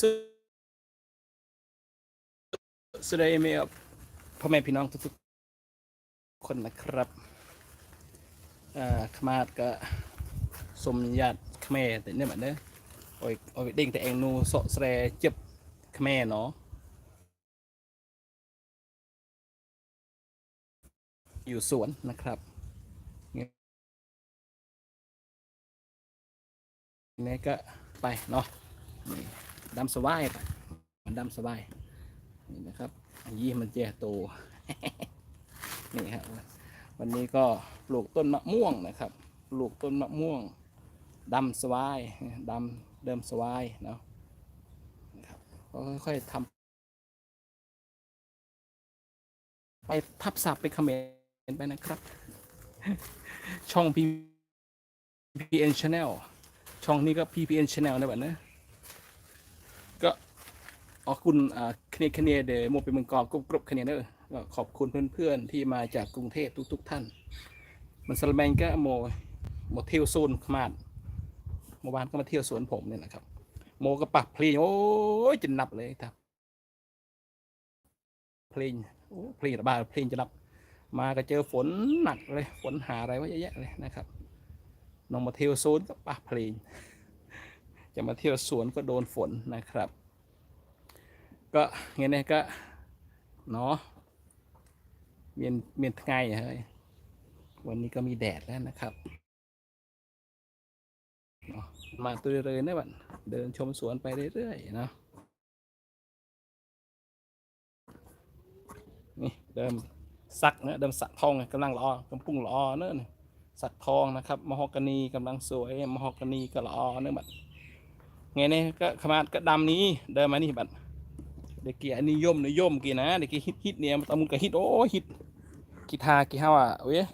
ซึ่งสดายเมลพ่อแม่พี่น้องทุกๆคนนะครับขมาดก็สมญาติขแม่แต่เนี่ยมันเนอะโอ้ยโอ้ยเด้งแต่เองนูโสะแสรเจ็บขแม่เนาะอยู่สวนนะครับนี่ก็ไปเนาะ ดำสบายมันดำสบายนี่นะครับอันนี้มันแจ่โตนี่ครับวันนี้ก็ปลูกต้นมะม่วงนะครับ ปลูกต้นมะม่วงดำสวายดำเดิมสวายเนาะครับก็ค่อยๆทำไปทับศัพท์ไปคอมเขมนต์ไปนะครับ ช่อง PPN Channel ช่องนี้ก็ PPN Channel นะแบบนะก็ ขอบคุณคเนคเนเดโมเป็นเมืองกอบกรุบกรุบคเนเนอร์ขอบคุณเพื่อนๆ ที่มาจากกรุงเทพทุก ๆ ท่าน มันสลแมงก็โมโมเที่ยวโซนขมาดเมื่อวานก็มาเที่ยวสวนผมเนี่ยนะครับ โมก็ปักเพลงโอ้ยจะนับเลยครับ เพลงโอ้เพลงระบาดเพลงจะนับ มาก็เจอฝนหนักเลย ฝนหาอะไรไว้เยอะแยะเลยนะครับน้องมาเที่ยวโซนก็ปักเพลงจะมาเที่ยวสวนก็โดนฝนนะครับ ก็เงี้ยเนี่ยก็เนาะเมียนเมียนไงเฮ้ยวันนี้ก็มีแดดแล้วนะครับมาตัวเรื่อยๆนะบัดเดินชมสวนไปเรื่อยๆเนาะนี่เดิมสักเนะเดิมสักทองกำลังรอกำปุ้งรอเนอะนี่สักทองนะครับมะฮอกนีกำลังสวยมะฮอกนีก็รอเนอะบัดไงเนี่ยก็ขมาดก็ดำนี้เดินมานี่บัด เด็กกี้นิยมนิยมกี่นะเด็กกี้ฮิตฮิตเนี่ยตะมุนกับฮิตโอ้ฮิตกีทากี่ห้าอะเว้ย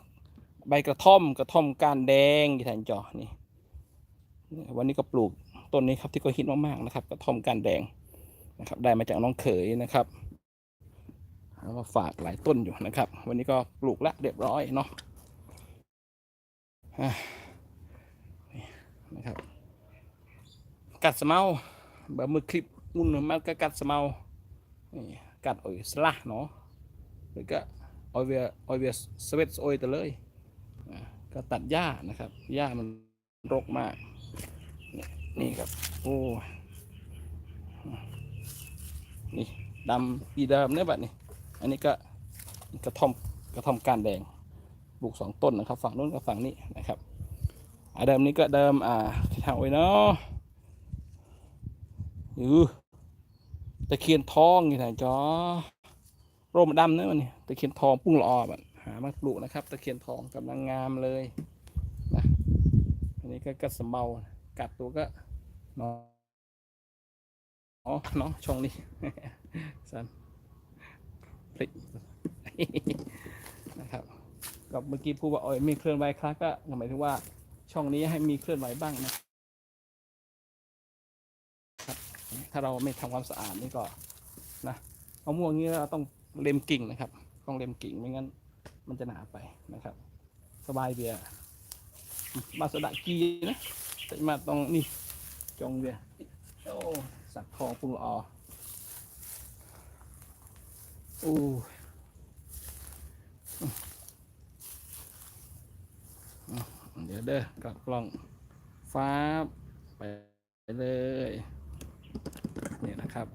ใบกระท่อมกระท่อมก้านแดงกี่แทนจอนี่วันนี้ก็ปลูกต้นนี้ครับที่ก็ฮิตมากๆนะครับ กระท่อมก้านแดงนะครับ ได้มาจากน้องเขยนะครับเอามาฝากหลายต้นอยู่นะครับ วันนี้ก็ปลูกละเรียบร้อยเนาะนะครับ กัดสเมาแบบมือคลิปอุ่นมันก็กัดสเมา นี่กัดอ้ยสละเนาะหรือก็โอยเวียโอยเวียสเวตโอยแต่เลยก็ตัดหญ้านะครับหญ้ามันรกมาก นี่นี่ครับโอ้นี่ดำปีดิมเนี่ยแบบนี้อันนี้ก็กระท่อมกระท่อมก้านแดงปลูกสองต้นนะครับ ฝั่งนู้นกับฝั่งนี้นะครับอ่าเดิมนี้ก็เดิมอ่าที่ทางไว้เนาะอือ ตะเคียนทองนี่นะจอร่มดำเนอะมันนี่ตะเคียนทองปุ้งละออแบบหามาปลูกนะครับ ตะเคียนทองกำลังงามเลยนะอันนี้ก็กัดสมเมากัดตัวก็เนาะอ๋อเนาะช่องนี้สันพลิกนะครับก็เมื่อกี้พูดว่าโอ้ยมีเคลื่อนไหวคลาก็หมายถึงว่าช่องนี้ให้มีเคลื่อนไหวบ้างนะ ถ้าเราไม่ทำความสะอาดนี่ก็นะมะม่วงนี้เราต้องเล็มกิ่งนะครับ ต้องเล็มกิ่งไม่งั้น มันจะหนาไปนะครับ สบายเบียร์มาสดากีนะแต่มาตรงนี่จงเบียร์โอ้สักทองปุงละออโอ้เดี๋ยวเด้อกับกล้องฟ้าไปเลย เนี่ยนะครับ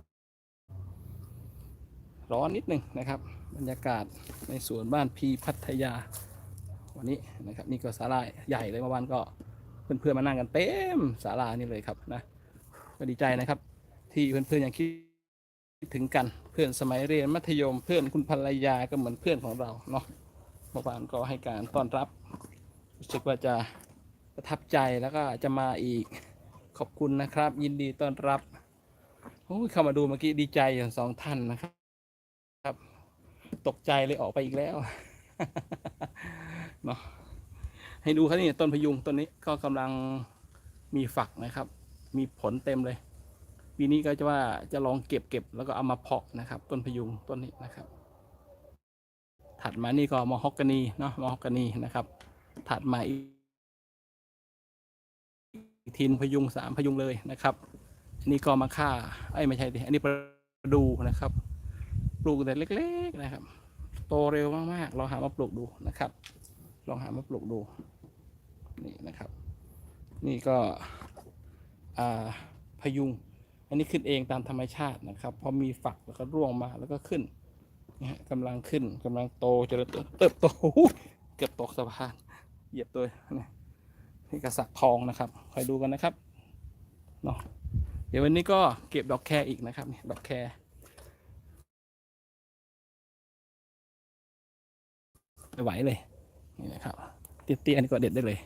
ร้อนนิดหนึ่งนะครับ บรรยากาศในสวนบ้านพีพัทยา วันนี้นะครับนี่ก็ศาลาใหญ่เลยเมื่อวานก็เพื่อนๆมานั่งกันเต็มศาลานี่เลยครับนะก็ดีใจนะครับ ที่เพื่อนๆยังคิดถึงกันเพื่อนสมัยเรียนมัธยมเพื่อนคุณภรรยาก็เหมือนเพื่อนของเราเนาะเมื่อวานก็ให้การต้อนรับรู้สึกว่าจะประทับใจแล้วก็จะมาอีกขอบคุณนะครับ ยินดีต้อนรับ เข้ามาดูเมื่อกี้ดีใจอย่างสองท่านนะครับครับ ตกใจเลยออกไปอีกแล้วเนาะให้ดูครับนี่ต้นพยุงต้นนี้ก็กำลังมีฝักนะครับ มีผลเต็มเลยปีนี้ก็จะว่าจะลองเก็บเก็บแล้วก็เอามาเพาะนะครับ ต้นพยุงต้นนี้นะครับ ถัดมานี่ก็มอฮอกกานีเนาะมอฮอกกานีนะครับ ถัดมาอีกทีนพยุงสามพยุงเลยนะครับ นนี้ก็มาค่าไอ้ยไม่ใช่ดิอันนี้ประดูนะครับ ปลูกแต่เล็ก ๆนะครับ โตเร็วมากๆลองหามาปลูกดูนะครับ ลองหามาปลูกดู นี่นะครับ นี่ก็พยุง อันนี้ขึ้นเองตามธรรมชาตินะครับ พอมีฝักแล้วก็ร่วงมาแล้วก็ขึ้นนะฮะกำลังขึ้นกำลังโตเจริญเติบโตเกือบตกสะพาน เหยียบตัวนี่นี่กระสักทองนะครับคอยดูกันนะครับเนาะ เดี๋ยววันนี้ก็เก็บดอกแคอีกนะครับนี่ดอกแคไม่ไหวเลยนี่นะครับ เตี้ยๆนี่ก็เด็ดได้เลย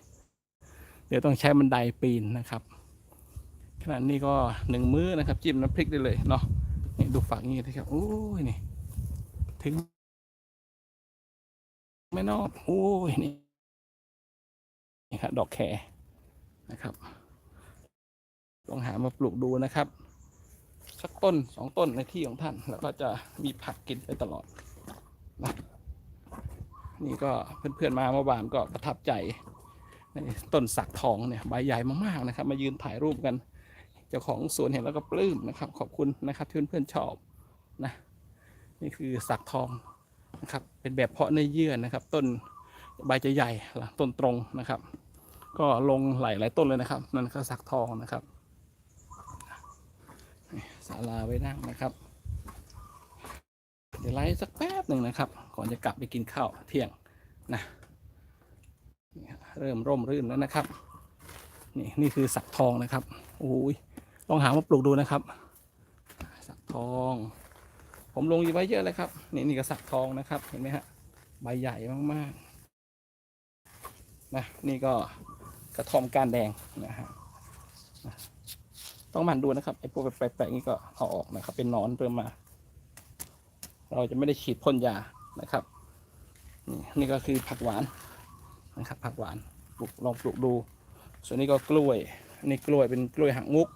เดี๋ยวต้องใช้บันไดปีนนะครับขนาดนี้ก็หนึ่งมื้อนะครับ จิ้มน้ำพริกได้เลยเนาะนี่ดูฝักนี้นะครับโอ้ยนี่ ถึง ไม่นอกโอ้ยนี่นี่ครับดอกแครนะครับ ลองหามาปลูกดูนะครับ สักต้นสองต้นในที่ของท่าน แล้วก็จะมีผักกินไปตลอดนะนี่ก็เพื่อนๆมาเมื่อวานก็ประทับใจในต้นสักทองเนี่ยใบใหญ่มากๆนะครับ มายืนถ่ายรูปกันเจ้าของสวนเห็นแล้วก็ปลื้มนะครับ ขอบคุณนะครับที่เพื่อนๆชอบนะนี่คือสักทองนะครับ เป็นแบบเพาะเนื้อเยื่อนะครับ ต้นใบจะใหญ่ละต้นตรงนะครับ ก็ลงหลายหลายต้นเลยนะครับ นั่นก็สักทองนะครับ ศาลาไว้นั่งนะครับ เดี๋ยวไลฟ์สักแป๊บหนึ่งนะครับ ก่อนจะกลับไปกินข้าวเที่ยงนะเริ่มร่มรื่นแล้วนะครับ นี่นี่คือสักทองนะครับโอ้ยลองหามาปลูกดูนะครับ สักทอง ผมลงอยู่ไว้เยอะเลยครับ นี่นี่ก็สักทองนะครับ เห็นไหมฮะใบใหญ่มากๆนะนี่ก็กระท่อมก้านแดงนะฮะ ต้องหมันดูนะครับไอ้พวกแปลกๆนี่ก็เอาออกนะครับ เป็นนอนเริ่มมา เราจะไม่ได้ฉีดพ่นยานะครับ นี่นี่ก็คือผักหวานนะครับ ผักหวานปลูกลองปลูกดู ส่วนนี้ก็กล้วยนี่กล้วยเป็นกล้วยหักมุก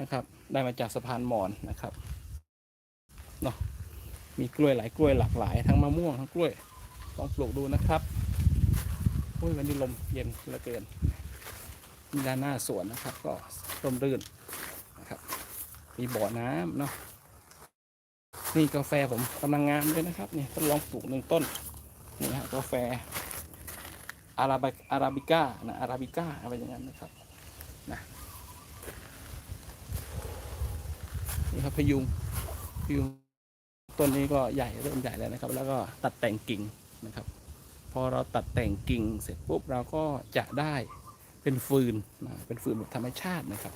นะครับ ได้มาจากสะพานมอญนะครับเนาะมีกล้วยหลายกล้วยหลากหลายทั้งมะม่วงทั้งกล้วยลองปลูกดูนะครับโอ้ยวันนี้ลมเย็นเหลือเกิน ด้านหน้าสวนนะครับ ก็ร่มรื่นนะครับ มีบ่อน้ำเนาะนี่กาแฟผมกำลังงามเลยนะครับนี่ทดลองปลูกหนึ่งต้นนี่ฮะกาแฟอาราบิอาราบิก้านะอาราบิก้าอะไรอย่างนั้นนะครับนะนี่ครับพยุงพิวต้นนี้ก็ใหญ่เริ่มใหญ่แล้วนะครับ แล้วก็ตัดแต่งกิ่งนะครับ พอเราตัดแต่งกิ่งเสร็จปุ๊บเราก็จะได้ เป็นฟืนนะเป็นฟืนแบบธรรมชาตินะครับ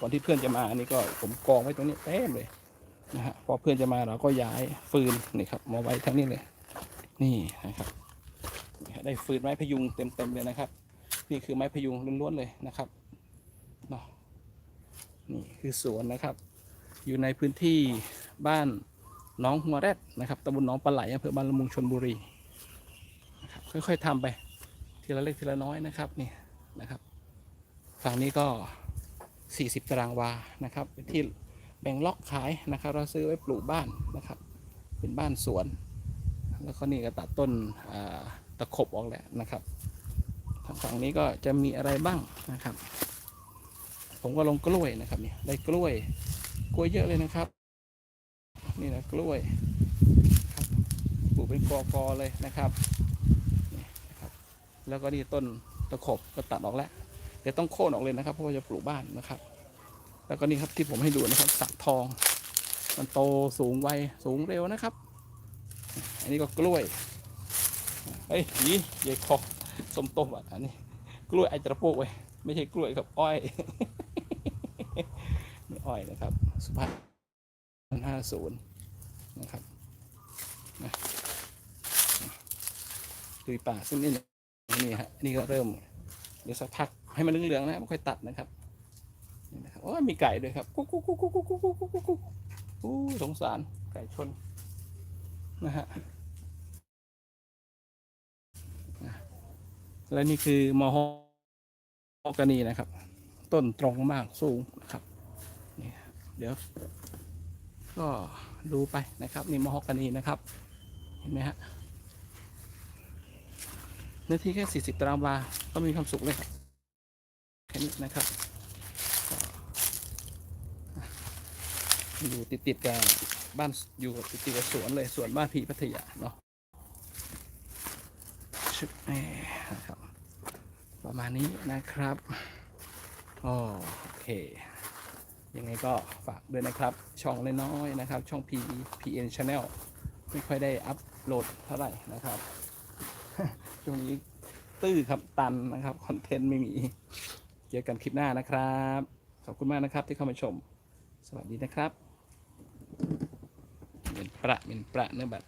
ก่อนที่เพื่อนจะมาอันนี้ก็ผมกองไว้ตรงนี้เต็มเลยนะฮะพอเพื่อนจะมาเราก็ย้ายฟืนนี่ครับมาไว้ทั้งนี้เลย นี่นะครับ ได้ฟืนไม้พยุงเต็มๆเลยนะครับ นี่คือไม้พยุงล้วนๆเลยนะครับเนาะนี่คือสวนนะครับ อยู่ในพื้นที่บ้านน้องหัวแรดนะครับตำบลหนองปลาไหลอำเภอบ้านละมุงชนบุรีค่อยๆทำไป ทีละเล็กทีละน้อยนะครับนี่นะครับฝั่งนี้ก็ 40 ตารางวานะครับเป็นที่แบ่งล็อกขายนะครับ เราซื้อไว้ปลูกบ้านนะครับ เป็นบ้านสวน แล้วก็นี่ก็ตัดต้นตะขบออกแล้วนะครับทางฝั่งนี้ก็จะมีอะไรบ้างนะครับ ผมก็ลงกล้วยนะครับนี่ได้กล้วยกล้วยเยอะเลยนะครับ นี่นะกล้วยปลูกเป็นกอกอเลยนะครับ แล้วก็นี่ต้นตะขบก็ตัดออกแล้วเดี๋ยวต้องโค่นออกเลยนะครับเพราะว่าจะปลูกบ้านนะครับ แล้วก็นี่ครับที่ผมให้ดูนะครับสักทอง มันโตสูงไวสูงเร็วนะครับ อันนี้ก็กล้วยเฮ้ยยี่ใหญ่คอสมต้มอะอันนี้ กล้วยไอตระโปกไว้ยไม่ใช่กล้วยครับอ้อยนี่อ้อยนะครับ สุภาพห้าศูนย์นะครับนะดุยป่าซึ่งนี่ นี่ฮะนี่ก็เริ่มเดี๋ยวสักพักให้มันเหลืองๆนะค่อยตัดนะครับนี่นะครับโอ้มีไก่ด้วยครับกุ๊กกุ๊กกุ๊กกุ๊กกุ๊กกุ๊กกุ๊กกุ๊กกุ๊กอู้สงสารไก่ชนนะฮะและนี่คือมอฮอกานีนะครับ ต้นตรงมากสูงนะครับนี่เดี๋ยว ก็ดูไปนะครับ นี่มอฮอกานีนะครับ เห็นไหมฮะ นื้อที่แค่ 40 ตารางวา ก็มีความสุขเลยครับ แค่นี้นะครับอยู่ติดติดๆกับบ้านอยู่ติดติดๆกับสวนเลยสวนบ้านพีพัทยาเนาะชึบแหม่นะครับ ประมาณนี้นะครับอ๋อโอเค ยังไงก็ฝากด้วยนะครับ ช่องเล่น้อยนะครับ ช่อง P PN Channel ไม่ค่อยได้อัพโหลดเท่าไหร่นะครับ ช่วงนี้ตื้อครับตันนะครับคอนเทนต์ไม่มีเจอกันคลิปหน้านะครับ ขอบคุณมากนะครับที่เข้ามาชม สวัสดีนะครับเป็นประเป็นประเนื้อบัตร